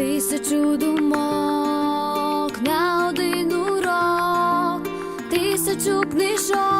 тисячу думок на один урок, тисячу книжок.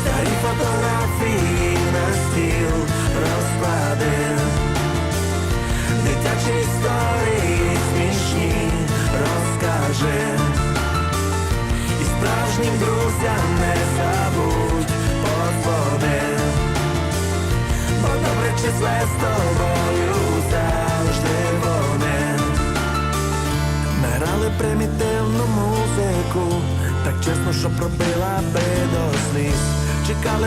Старі фотографії на стіл розклади, Дитячі історії смішні розкаже І справжнім друзям не забудь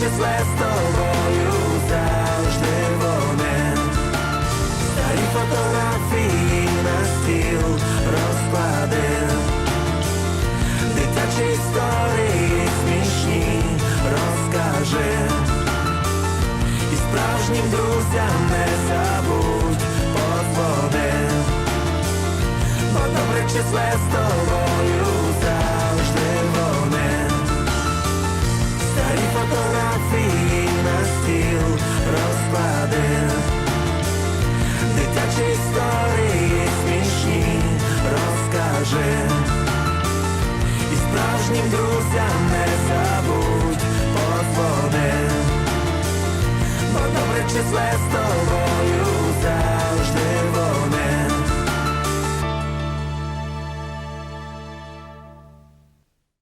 числе з тобою завжди вони. Старі фотографії на стіл розкладив Дитячі історії смішні розкаже І справжнім друзям не забудь подзвони. Бо добре числе з тобою Справжнім друзям не забудь позвони, Бо добре числе з